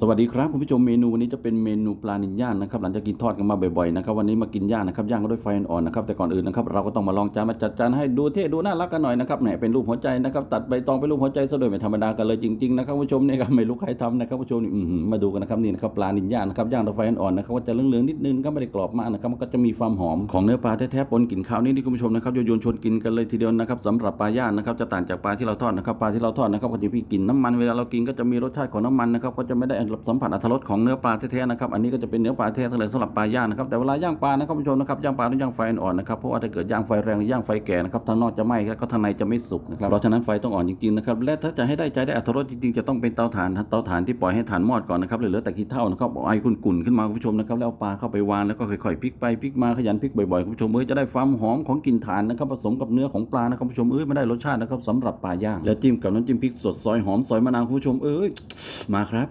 สวัสดีครับคุณผู้ชมเมนูวันนี้จะเป็นเมนูปลานิลย่างนะครับหลังจากกินทอดกันมาบ่อยๆนะครับวันนี้มากินย่างนะครับย่างก็ด้วยไฟอ่อนๆนะครับแต่ก่อนอื่นนะครับเราก็ต้องมาลองจานมาจัดจานให้ดูเท่ดูน่ารักกันหน่อยนะครับเนี่ยเป็นรูปหัวใจนะครับตัดใบตองเป็นรูปหัวใจซะโดยไม่ธรรมดากันเลยจริงๆนะครับคุณผู้ชมเนี่ยครับไม่รู้ใครทำนะครับคุณผู้ชมนี่มาดูกันนะครับนี่นะครับปลานิลย่างนะครับย่างด้วยไฟอ่อนๆนะครับก็จะเหลืองๆนิดนึงก็ไม่ได้กรอบมากนะครับมันก็จะมีความหอมของเนื้อปลาแท้ๆปนกลิ่นคาวนิดนี่คุณผู้ชมนะครับโยนชนกินกันเลยทีเดียวนะครับสำหรับปลาย่างนะครับจะต่างจากปลาที่เราทอดนะครับปลาที่เราทอดนะครับก็จะมีกลิ่นน้ำมันเวลาเรากินก็จะมีรสชาติของน้ำมันนะครับก็จะไม่ได้สัมผัสอรรถรสของเนื้อปลาแท้ๆนะครับ อันนี้ก็จะเป็นเนื้อปลาแท้ๆทั้งหลยสำหรับปลาย่างนะครับ แต่เวลาย่างปลานะครับคุณผู้ชมนะครับย่างปลาต้องย่างไฟอ่อนๆนะครับเพราะว่าถ้าเกิดย่างไฟแรงหรือย่างไฟแก่นะครับทางนอกจะไหม้แล้วก็ทางในจะไม่สุกนะครับเพราะฉะนั้นไฟต้องอ่อนจริงๆนะครับและถ้าจะให้ได้ใจได้อรรถรสจริงๆจะต้องเป็นเตาถ่านเตาถ่านที่ปล่อยให้ถ่านมอดก่อนนะครับเหลือแต่ขี้เถ้านะครับเอาไอกุ่นๆขึ้นมาคุณผู้ชมนะครับแล้วปลาเข้าไปวางแล้วก็ค่อยๆพลิกไปพลิกมาขยันพลิกบ่อยๆคุณผู้ชมเอ้ยจะได้ความหอมของกลิ่นถ่านนะครับผสมกับเนื้อของปลานะครับคุณผู้ชมเอ้ยไม่ได้รสชาตินะครับสำหรับปลาย่างแล้วจิ้มกับน้ำจิ้มพริกสดซอยหอมซอยมะนาวคุณผู้ชมเอ้ยมาครับ